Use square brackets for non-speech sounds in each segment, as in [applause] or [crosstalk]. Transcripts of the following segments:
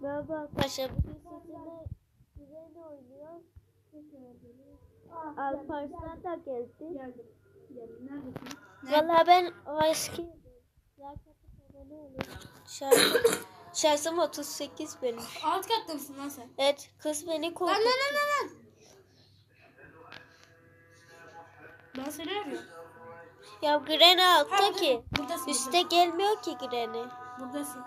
Merhaba arkadaşlar. Bugün sizinle Güven oynuyor. Alparslan da geldi. Geldim. Geldim. Neredesin? Valla ben o eski [coughs] Şarjım, şarjım 38 benim. Alt katta mısın lan sen? Evet kız beni korkuttu. lan lan lan lan. Ben seni arıyorum. Ya Gren altta ki. Buradasın. Üste gelmiyor ki Gren'i. Buradasın.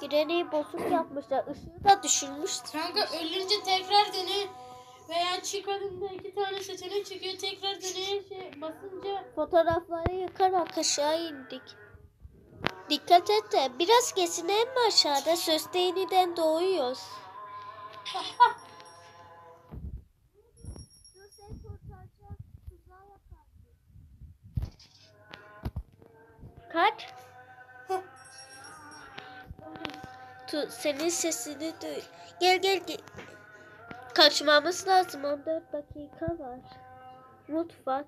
Gren'i bozuk yapmışlar. Işığı da düşürmüştür. Kanka ölünce tekrar dene. Veya çıkardığında iki tane seçenek çıkıyor. Tekrar deneye şey basınca Fotoğrafları yıkarak aşağı indik. Dikkat et de biraz gesinelim mi aşağıda? Sözde yeniden doğuyoruz. [laughs] Kaç? Tu, senin sesini duy. Gel gel gel. Kaçmamız lazım. 14 dakika var. Mutfak.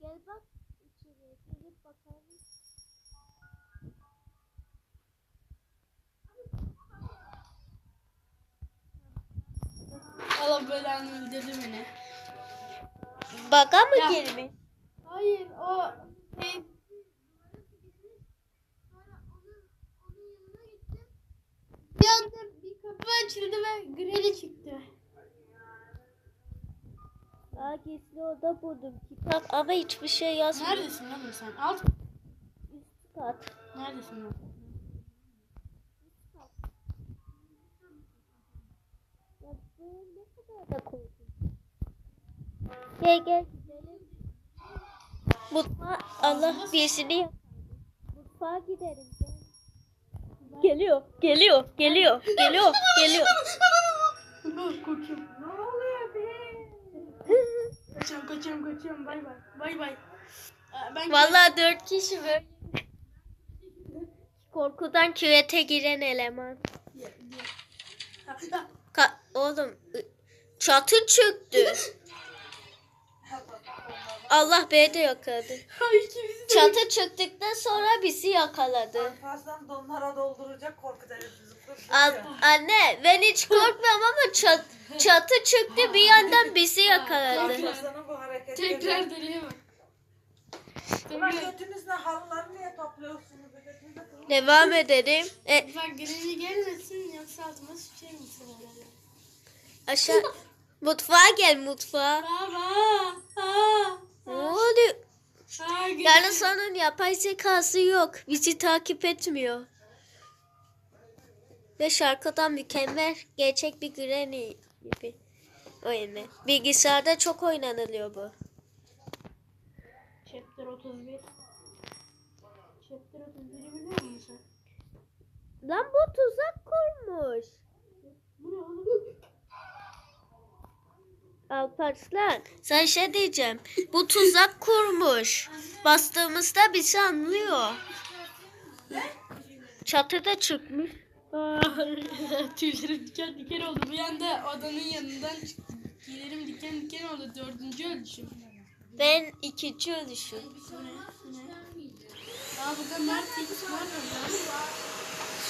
Gel bak Allah belanı öldürdü beni. Baka mı Ya. girmiş? Hayır o şey bir anda bir kapı açıldı ve Greli çıktı. Aa gizli oda buldum. Kitap ama hiçbir şey yazmıyor. Neredesin oğlum sen? Alt Üst kat. neredesin lan? Ya böyle ne kadar da korkunç. Gel gel gidelim. Mutfağa Allah birisini yak- Mutfağa gidelim gel. Geliyor, geliyor, geliyor, geliyor, geliyor. Korkuyorum. Ne oluyor be? Kaçıyorum kaçıyorum kaçıyorum bay bay. Bay bay. Ben Vallahi dört kişi böyle. Korkudan küvete giren eleman. Ka oğlum çatı çöktü. Allah beni de yakaladı. Çatı çöktükten sonra bizi yakaladı. Fazlan donlara dolduracak. Al, anne ben hiç korkmuyorum ama çat, çatı çöktü bir yandan bizi yakaladı. Tekrar deneyeyim. Ulan götünüzle halıları niye topluyorsunuz? Götünüzle kılın. Devam edelim. E, Bak Greli gelmesin yoksa altıma sıçayım aşağı mutfağa gel mutfağa. Baba. Aa. Ne oluyor? Yalnız onun yapay zekası yok. Bizi takip etmiyor. Ve şarkıdan mükemmel gerçek bir Granny gibi oyunu. Bilgisayarda çok oynanılıyor bu. Chapter 31. Chapter 31'i biliyor musun? Lan bu tuzak kurmuş. Bu ne oğlum? Alparslan sen şey diyeceğim. Bu tuzak kurmuş. Bastığımızda bizi anlıyor. Çatıda çıkmış. Aa, [laughs] Tüylerim diken diken oldu. Bir anda odanın yanından çıktı. Tüylerim diken diken oldu. Dördüncü ölçüm. Ben ikinci ölüşüm. Ne? Ne? Aa burada Mert X var orada.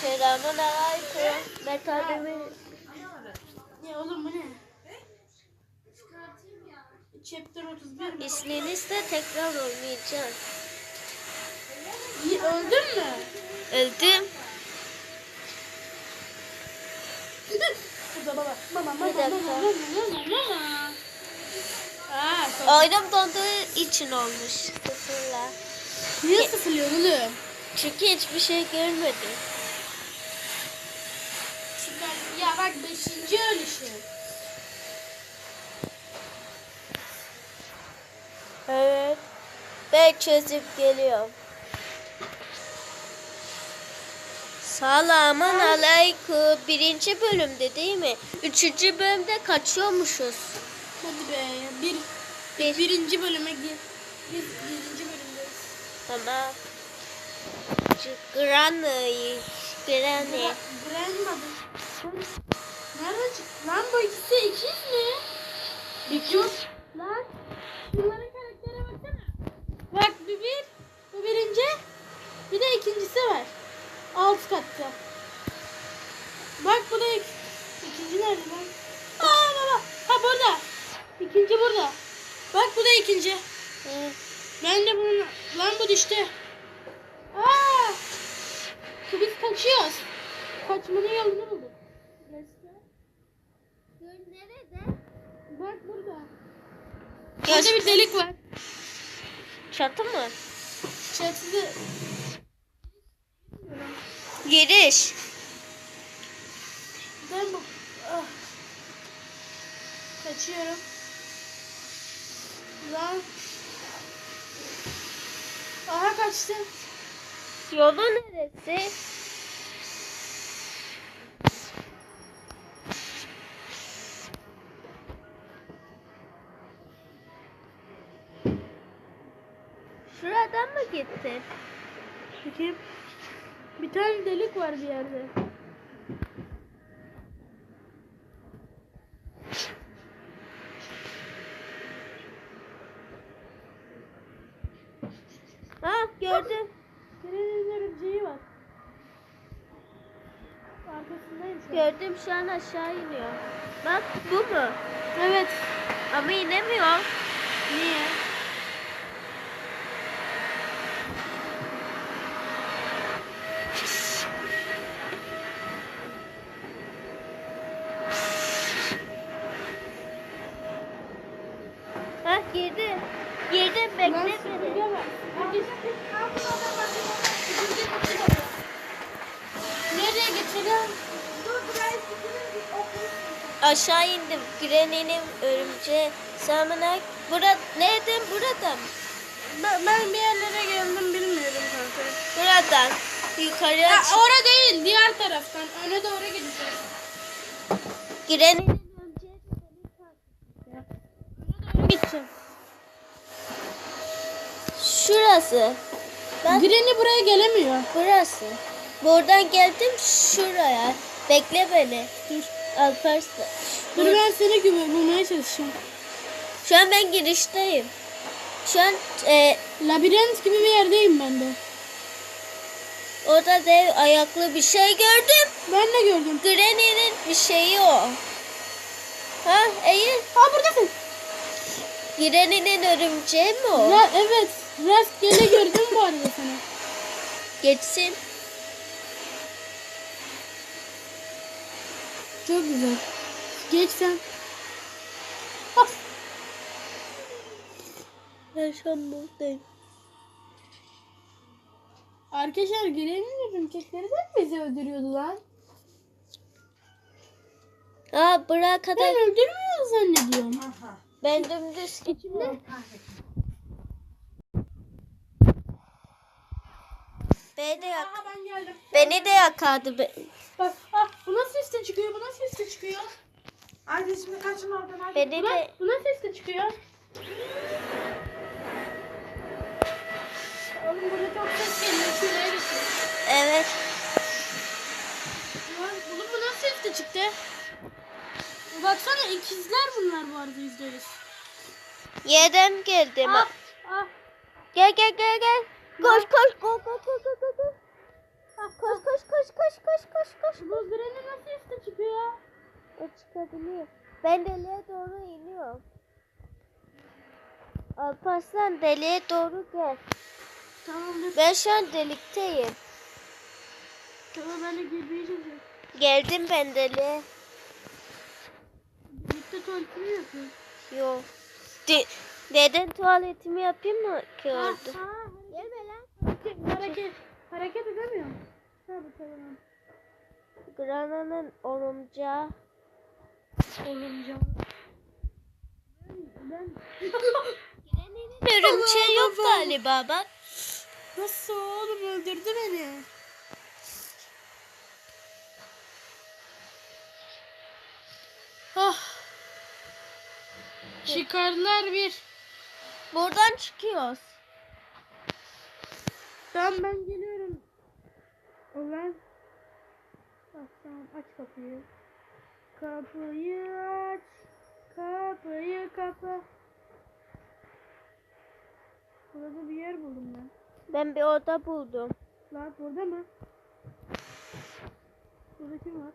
Selamun aleyküm. Metalimi Ya oğlum bu ne? Chapter 31 mi? İsminizle tekrar oynayacağım. İyi, öldün mü? Öldüm. Burada baba. Mama mama Bir mama dakika. mama mama mama. Aa, sonra- Oyunum donduğu için olmuş. Sıfırla. Niye sıfırlıyor oğlum? Çünkü hiçbir şey görmedim. Şimdi- Ya bak beşinci ölüşü. Evet. Ben çözüp geliyorum. Selamun aleyküm. Birinci bölümde değil mi? Üçüncü bölümde kaçıyormuşuz. Hadi be. Bir, Bir. birinci bölüme gir. Biz birinci bölümdeyiz. Tamam. Granny. Granny. Grandmother. Nerede? Lan bu ikisi ikiz mi? İkiz. Lan. Baksana. Bak bir bir. Bu birinci. Bir de ikincisi var. Alt katta. Bak bu da ik ikinci nerede lan? Aa baba. Ha burada. İkinci burada. Bak bu da ikinci. Hı. Ben de bunu... Lan bu düştü. Aa! Biz kaçıyoruz. Kaçmanın yolunu bulduk. Nerede? Bak burada. Burada bir delik var. Çatı mı? Çatıda Giriş. ben bu... Ah. Kaçıyorum. Lan. Aha kaçtım. Yolu neresi? Şuradan mı gitti? Bakayım. Bir tane delik var bir yerde. Ha gördüm. Senin örümceği var. Arkasındayım şu an. Gördüm şu an aşağı iniyor. Bak bu mu? Evet. Ama inemiyor. Niye? Ha girdi. Girdi bekle Lan beni. süpürge var. Hadi. Nereye geçelim? Aşağı Granny'nin örümceği. Samına. Burada nereden? Buradan. Ben, ben bir yerlere geldim bilmiyorum kanka. Buradan. Yukarıya Ha, çık. orada değil diğer taraftan. Öne doğru gideceğiz. Örümceği. Gideceğim. Şurası. Ben Granny buraya gelemiyor. burası. Buradan geldim şuraya. Bekle beni. Dur. Alparslan. Dur ben seni gibi bulmaya çalışacağım. Şu an ben girişteyim. Şu an e, Labirent gibi bir yerdeyim ben de. orada dev ayaklı bir şey gördüm. Ben de gördüm. Granny'nin bir şeyi o. Ha eğil. Ha buradasın. Granny'nin örümceği mi o? Ya evet. Rastgele gördüm bu arada seni. Geçsin. Çok güzel. Geç sen. Bas. Ben şu an buradayım. Arkadaşlar Granny'nin örümcekleri de bizi öldürüyordu lan? Ha buraya kadar Ben öldürmüyor zannediyorum. Aha. ben dümdüz içimde. Beni de yak. Aha ben geldim. Beni de yakardı. Be. Bak ah bu nasıl üste çıkıyor? Bu nasıl üste çıkıyor? Hadi şimdi kaçın oradan hadi. Beni Bu, de bu nasıl üste çıkıyor? Oğlum burada çok ses geliyor. Şuraya gitsin. evet. Lan oğlum bu nasıl üste çıktı? Baksana ikizler bunlar bu arada yüzde yüz. Yerden geldim. Ah ah. Gel gel gel gel. Koş koş koş koş koş koş koş. koş. Koş koş koş koş koş koş koş. Bu Granny nasıl üste çıkıyor? O çıkabiliyor. Ben deliğe doğru iniyorum. Alparslan deliğe doğru gel. Tamam. Ben şu an delikteyim. Tamam ben de girmeye çalışıyorum. Geldim ben deliğe. Birlikte tuvaletini yapıyor. Yok. De neden tuvaletimi yapayım mı ki orada? Ah, Gelme lan. Hareket, hareket edemiyorum. Ha tamam. Grana'nın olumcağı. Olunca. Ben, ben Örümceği yok galiba bak. nasıl oğlum öldürdü beni. Ah. Çıkarlar bir. Buradan çıkıyoruz. Tamam ben geliyorum. Ulan. Bak tamam aç kapıyı. Kapıyı aç. Kapıyı kapa. Burada bir yer buldum ben. Ben bir oda buldum. Lan burada mı? Burada kim var?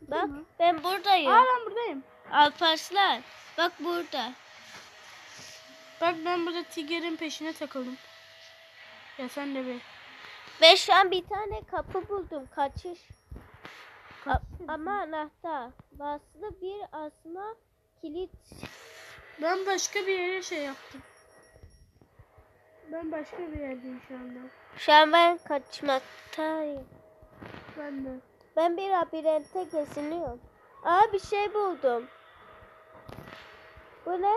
Bak ben buradayım. Aa ben buradayım. Alparslan. Bak burada. Bak ben burada Tiger'in peşine takıldım. Ya sen de bir. Ben şu an bir tane kapı buldum. Kaçış. A- ama anahtar. Basılı bir asma kilit. Ben başka bir yere şey yaptım. Ben başka bir yerdeyim şu anda. Şu an ben kaçmaktayım. Ben de. Ben bir labirente geziniyorum. Aa bir şey buldum. Bu ne?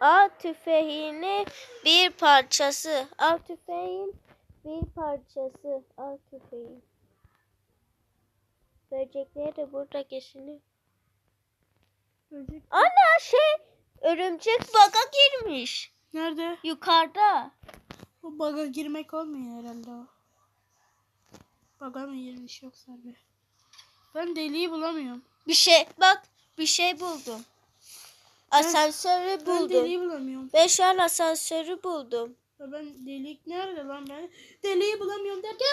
Aa tüfeğini bir parçası. Al tüfeğin bir parçası. Al tüfeğin. Böcekler de burada geziniyor. Böcek. Ana şey örümcek baga girmiş. Nerede? Yukarıda. Bu baga girmek olmuyor herhalde o. Baga mı girmiş yoksa bir. Ben deliği bulamıyorum. Bir şey bak bir şey buldum. Asansörü Ben buldum. deliği bulamıyorum. Şu an asansörü buldum. Ya ben delik nerede lan ben? Deliği bulamıyorum derken.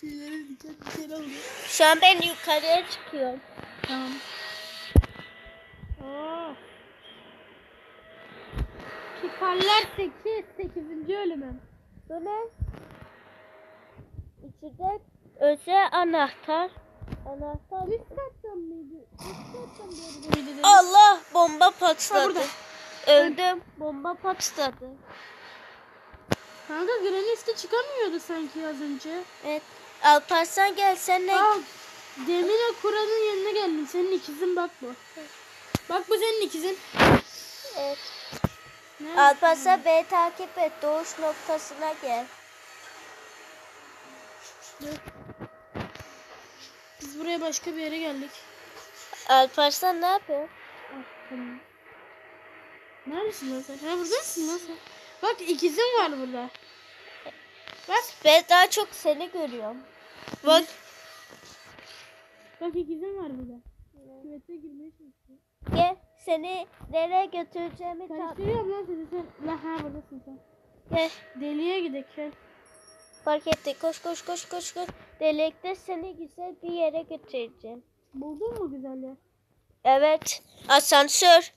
Tüylerim diken diken oldu. Şu an ben yukarıya çıkıyorum. Tamam. Aa. Çıkarlar 8. 8. ölümüm. Bu ne? İçinde özel anahtar. Anahtar. Üst kattan mıydı? Üst kattan muydu? Allah bomba patladı. Öldüm. Bomba patladı. Kanka Granny'ste çıkamıyordu sanki az önce. Evet. Alparslan gel sen ne? Aa, Demir Kur'an'ın yanına geldim. Senin ikizin bak bu. Bak bu senin ikizin. Evet. Nerede? Alparslan beni takip et. Doğuş noktasına gel. Biz buraya başka bir yere geldik. Alparslan ne yapıyor? Neredesin lan sen? Ha buradasın lan sen. Bak ikizin var burada. Bak. Ben daha çok seni görüyorum. Bak. Bak ikizin var burada. Küvete girmeye çalışıyor. Gel. Seni nereye götüreceğimi ta- Karıştırıyorum lan seni sen. Lan ha buradasın sen. Gel. Deliye gidelim. Fark etti. Koş koş koş koş koş. Delikte seni güzel bir yere götüreceğim. Buldun mu güzel yer? Evet. Asansör.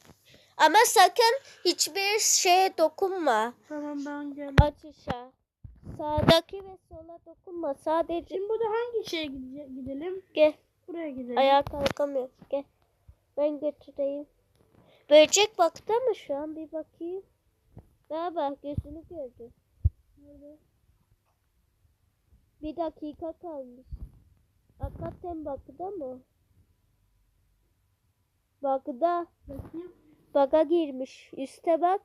Ama sakın hiçbir şeye dokunma. Tamam ben geldim. Açışa. Sağdaki ve sola dokunma. Sadece Şimdi burada hangi şeye gide- gidelim? gel. Buraya gidelim. Ayağa kalkamıyorum. Gel. Ben götüreyim. Böcek baktı mı şu an? Bir bakayım. Bak gözünü gördü. Nerede? Bir dakika kalmış. Hakikaten baktı mı? Bakıda. Bakayım. Baga girmiş. Üste bak.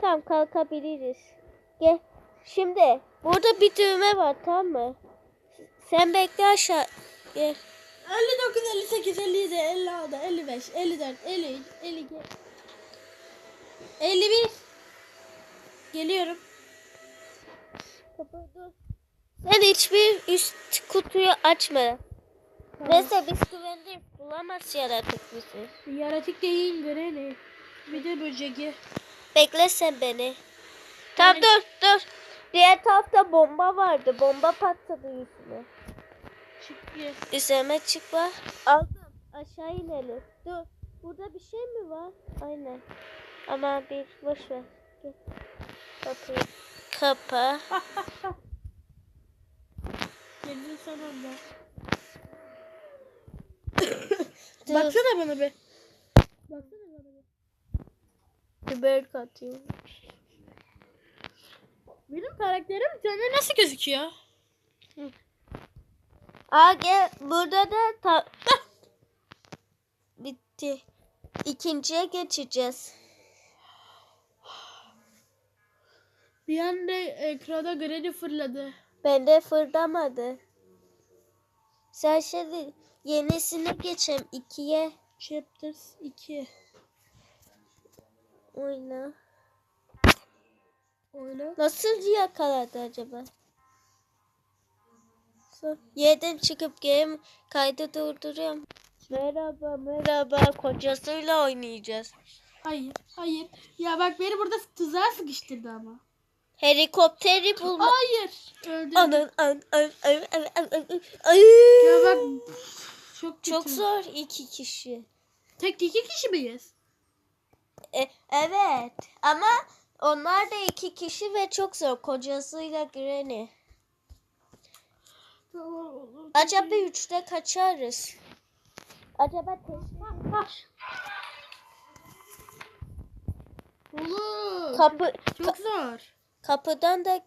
Tamam kalkabiliriz. Gel. Şimdi burada bir düğme var tamam mı? Sen bekle aşağı. Gel. 59, 58, 57, 56, 55, 54, 53, 52, 51. Geliyorum. Kapı dur. Sen hiçbir üst kutuyu açma. Neyse biz güvenli bulamaz yaratık bizi. Yaratık değil Granny. Bir de böceği. Bekle sen beni. Tamam dur dur. Diğer tarafta bomba vardı. Bomba patladı üstüne. Çık gel. Üzerime çıkma. Aldım. Aşağı inelim. Dur. Burada bir şey mi var? Aynen. Ama bir boş ver. Gel. Kapıyı kapa. Geldin sen orada. Dur. Baksana bana be. Baksana bana be. Biber katıyorum. Benim karakterim sende nasıl gözüküyor? Aa gel. Burada da ta... [coughs] Bitti. İkinciye geçeceğiz. Bir anda ekrana Granny fırladı. Bende fırlamadı. Sen şimdi yenisine geçelim. ikiye Chapters 2. oyna. Nasıl yakaladı acaba? Yerden çıkıp game kaydı durduruyorum. Merhaba merhaba kocasıyla oynayacağız. Hayır, hayır. Ya bak beni burada tuzağa sıkıştırdı ama. Helikopteri bulma. Hayır. Öldüm. Anın an an an an an an. Ay. Ya bak çok kötü. Çok zor iki kişi. Tek iki kişi miyiz? E, evet ama onlar da iki kişi ve çok zor kocasıyla Granny. Tamam olur. Acaba üçte kaçarız. Acaba Olur. kapı çok zor. Kapıdan da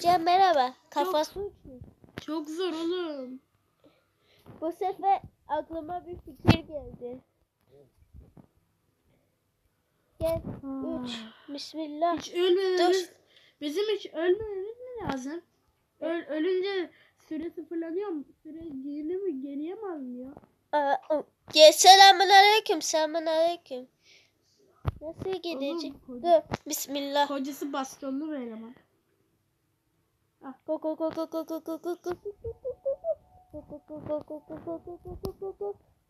Cem merhaba. Kafası uçmuş. Çok zor oğlum. Bu sefer aklıma bir fikir geldi. Gel. Üç. Bismillah. Hiç ölmememiz, Dur. bizim hiç ölmememiz mi lazım? Öl, ölünce süre sıfırlanıyor mu? Süre geri mi geriye mi alınıyor? Aa, Gel selamun aleyküm. Selamun aleyküm. Nasıl? Oğlum, Dur. Bismillah. Kocası bastonlu bir eleman. Go go go go go go go go go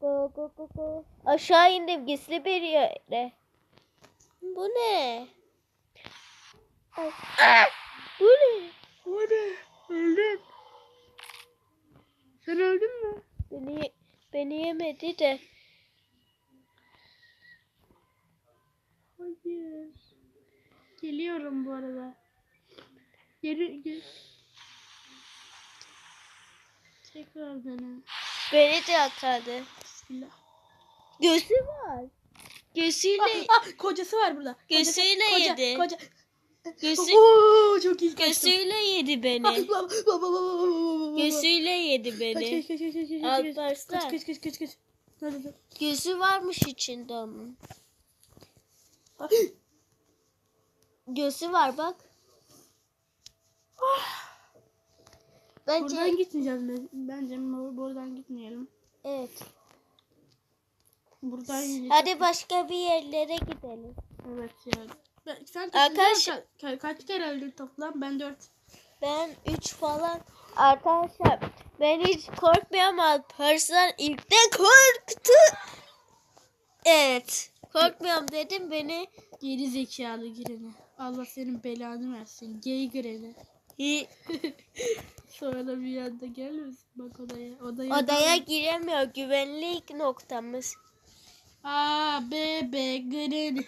Go. Aşağı indim gizli bir yere. Bu ne? Bu ne? O ne? Öldüm. Sen öldün mü? Beni beni yemedi de. Hayır. Geliyorum bu arada. Geri gel. Tekrar dene. Beni de yakaladı. Bismillah. Gözü var. Gözüyle [laughs] Ah, kocası var burada. Kocası- Gözüyle koca, yedi. Koca. gözü Oo, çok iyi gözüyle yedi beni. Gözüyle yedi Kaç beni. kaç kaç kaç kaç kaç Alparslan. kaç kaç kaç kaç kaç Hadi hadi. Gözü varmış içinde onun. Ah, Gözü var bak. Bence Buradan gitmeyeceğiz ben- bence bu- buradan gitmeyelim. evet. Buradan gideceğiz. Hadi başka bir yerlere gidelim. Evet ya. Ben, sen Arkadaş- Ka- ka- kaç kere öldün toplam? Ben dört. Ben 3 falan arkadaşlar ben hiç korkmuyorum Alparslan ilkten korktu. Evet. Korkmuyorum dedim beni. Geri zekalı gireni. Allah senin belanı versin. Gay gireni. hi- [laughs] Sonra bir anda gelmesin bak odaya. Odaya. odaya giremiyor güvenlik noktamız. A, B, B, gireni.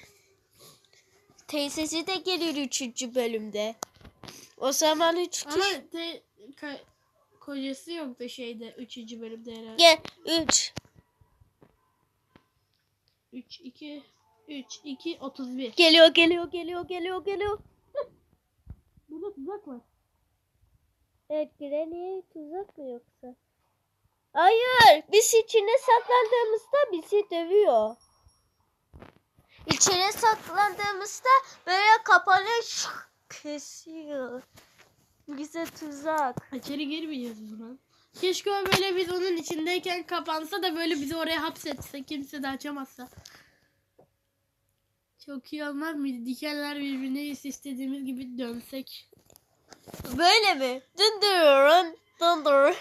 Teyzesi de gelir 3. bölümde. O zaman 3 Ama te, ka- kocası yoktu şeyde. Üçüncü bölümde herhalde. Gel 3. 3, 2, 3, 2, 31. Geliyor geliyor geliyor geliyor geliyor. [laughs] Burada tuzak var. Evet Granny'e tuzak mı yoksa? Hayır biz içine saklandığımızda bizi dövüyor. İçine saklandığımızda böyle kapanıyor şık, kesiyor. Bize tuzak. İçeri girmeyeceğiz buna. Keşke o böyle biz onun içindeyken kapansa da böyle bizi oraya hapsetse kimse de açamazsa. Çok iyi olmaz mıydı? Dikenler birbirine istediğimiz gibi dönsek. Böyle mi? Dındırın dındır.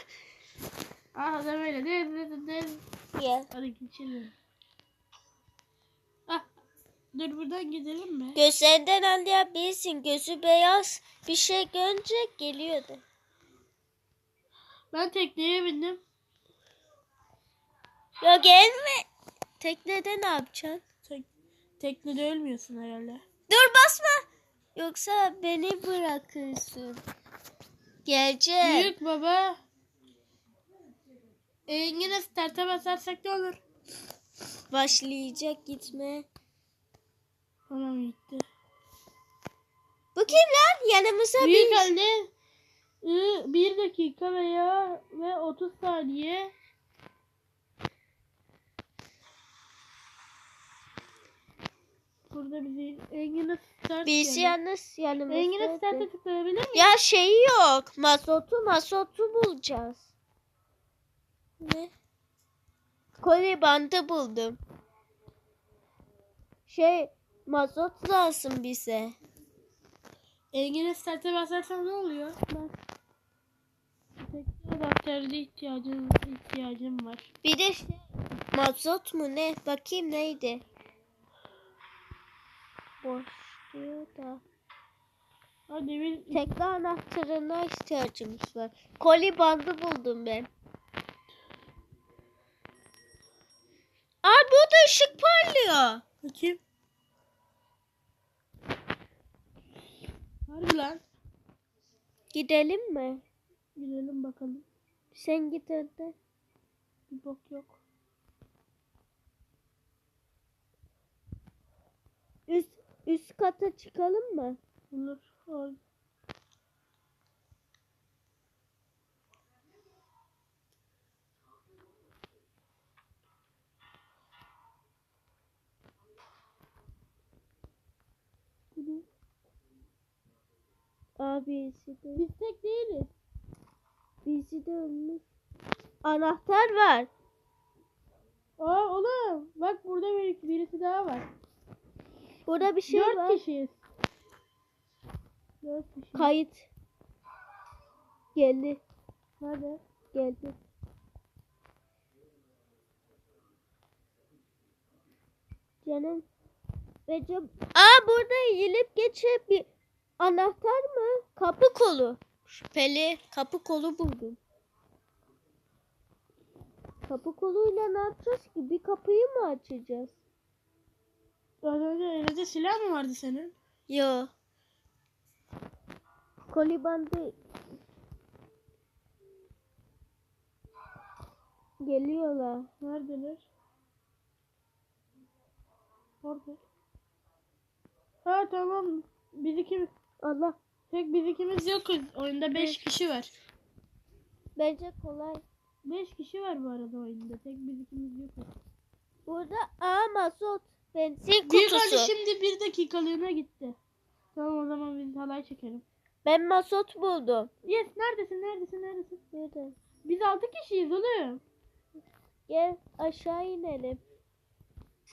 Ah da böyle. Ne ne ne. Gel. Hadi geçelim. Ah. Dur buradan gidelim mi? Gözlerinden anlayabilirsin. Gözü beyaz bir şey görünce geliyordu. Ben tekneye bindim. Ya gelme. Teknede ne yapacaksın? Tek, teknede ölmüyorsun herhalde. Dur basma. Yoksa beni bırakırsın. Gelecek. Büyük baba. Ee, yine start'a basarsak ne olur? Başlayacak gitme. Tamam gitti. Bu kim lan? Yanımıza Büyük bir... anne ı, bir dakika veya ve 30 saniye Burada bizi Engin'e start Birisi yani. yalnız yanımızda. Engin'e start'a tıklayabilir miyim? Ya şeyi yok. Mazotu mazotu bulacağız. Ne? Koli bandı buldum. Şey mazot lazım bize. Engin starte basarsan ne oluyor? Bas. Adaptörde ihtiyacım, ihtiyacım var. Bir de şey, mazot mu ne? Bakayım neydi? Boş diyor da. Hadi bir Tekne anahtarına ihtiyacımız var. Koli bandı buldum ben. Aa burada ışık parlıyor. bakayım. Harbi lan. Gidelim mi? Gidelim bakalım. Sen git önden. Bir bok yok. Üst, üst kata çıkalım mı? Olur. Olur. Abisi de. Biz tek değiliz. Bizi de ölmüş. Anahtar var. Aa oğlum. Bak burada bir, birisi daha var. Burada bir şey Dört var. kişiyiz. Dört kişi. Kayıt. Geldi. Hadi. Geldi. Canım. Recep. Aa burada eğilip geçip bir anahtar mı? Kapı kolu. Şüpheli kapı kolu buldum. Kapı koluyla ne yapacağız ki? Bir kapıyı mı açacağız? Az önce elinde silah mı vardı senin? Yo. Koli bandı geliyorlar. Neredeler? Orada. Ha tamam. Biz ikimiz. Allah. Tek biz ikimiz yokuz. Oyunda 5 kişi var. Bence kolay. 5 kişi var bu arada oyunda. Tek biz ikimiz yokuz. Burada aa mazot. Benzin Büyük Ali kutusu. şimdi bir dakikalığına gitti. Tamam o zaman biz halay çekelim. Ben mazot buldum. Yes neredesin neredesin neredesin? Nerede? Biz 6 kişiyiz oğlum. Gel aşağı inelim.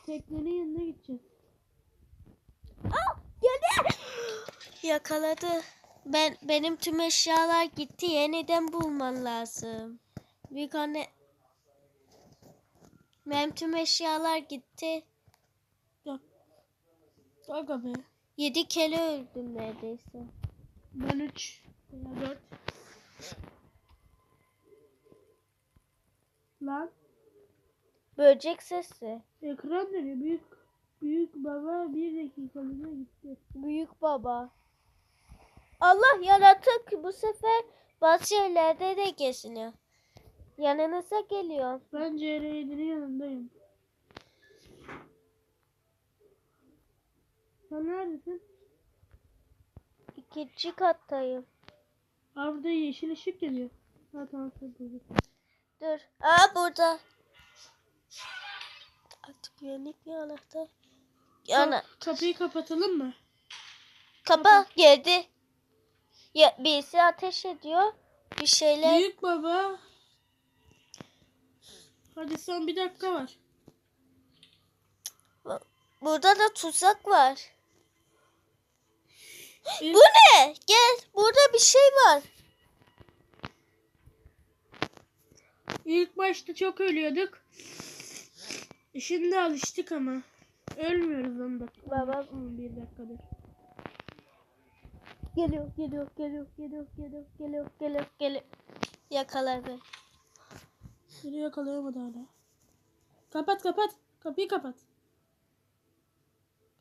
Teknenin yanına gideceğiz. Aa geldi. Yakaladı. Ben benim tüm eşyalar gitti. Yeniden bulman lazım. Büyük anne. Benim tüm eşyalar gitti. Aga be. Yedi kere öldüm neredeyse. Ben 3 veya 4. Lan Böcek sesi. ekran dönüyor. Büyük büyük baba bir dakikalığına gitti. Büyük baba. Allah yaratık bu sefer bazı yerlerde de geziniyor. Yanınıza geliyor. Ben CR7'nin yanındayım. Sen neredesin? İkinci kattayım. Aa burada yeşil ışık geliyor. Ha tamam. Dur. Aa burada. Artık güvenlik bir anahtar. Ka- kapıyı kapatalım mı? kapa geldi. Ya birisi ateş ediyor. Bir şeyler. Büyük baba. Hadi son bir dakika var. Burada da tuzak var. Bir- Bu ne? Gel. Burada bir şey var. İlk başta çok ölüyorduk. Şimdi alıştık ama. Ölmüyoruz 10 dakika. Baba. 11 dakikadır. Geliyor, geliyor, geliyor, geliyor, geliyor, geliyor, geliyor, geliyor. Yakaladı. Biri yakalayamadı hala. Kapat kapat. Kapıyı kapat.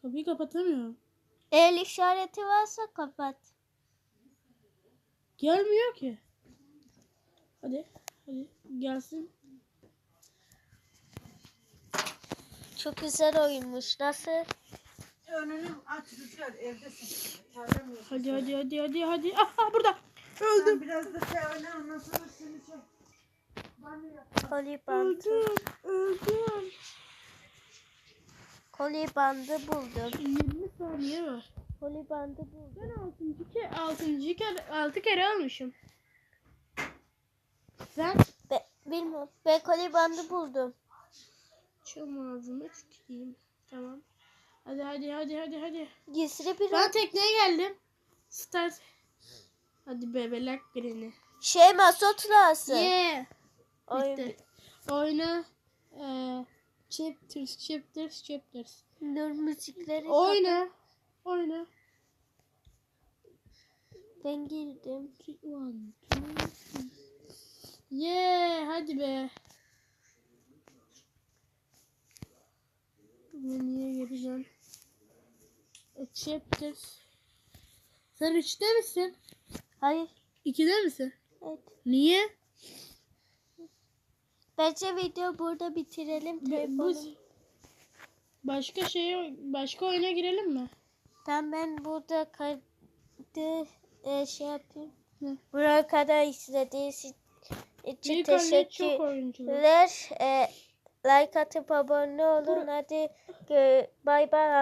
Kapıyı kapatamıyorum. El işareti varsa kapat. Gelmiyor ki. Hadi. Hadi gelsin. Çok güzel oyunmuş. Nasıl? Önünü aç rüzgar evdesin. Hadi hadi hadi hadi hadi. Ah, ah burada. Öldüm. Biraz da şey oyna ondan sonra seni şey. Koli bandı. Öldüm. Öldüm. Koli bandı buldum. 20 saniye var. Koli bandı buldum. Ben 6. kere 6. kere 6 kere almışım. Sen Be, bilmiyorum. Ben koli bandı buldum. Çam ağzımı tüküreyim. Tamam. Hadi hadi hadi hadi hadi. Gizli bir Ben tekneye geldim. Start. Hadi be Black Green'i. Şey masot lazım. Yeah. Oyun Bitti. Oyna. Eee chapters, chapters, chapters. Dur müzikleri Oyna. Oyna. Ben girdim. One, two, three. Yeah, hadi be. Ben niye gireceğim? E, chapters. Sen üçte misin? Hayır. İkide misin? Evet. Niye? Bence video burada bitirelim. Telefonum. başka şeye başka oyuna girelim mi? Ben ben burada kaydı e, şey yapayım. Hı. Buraya kadar izlediğiniz için anne çok teşekkürler. E, like atıp abone olun. Hadi bay bay.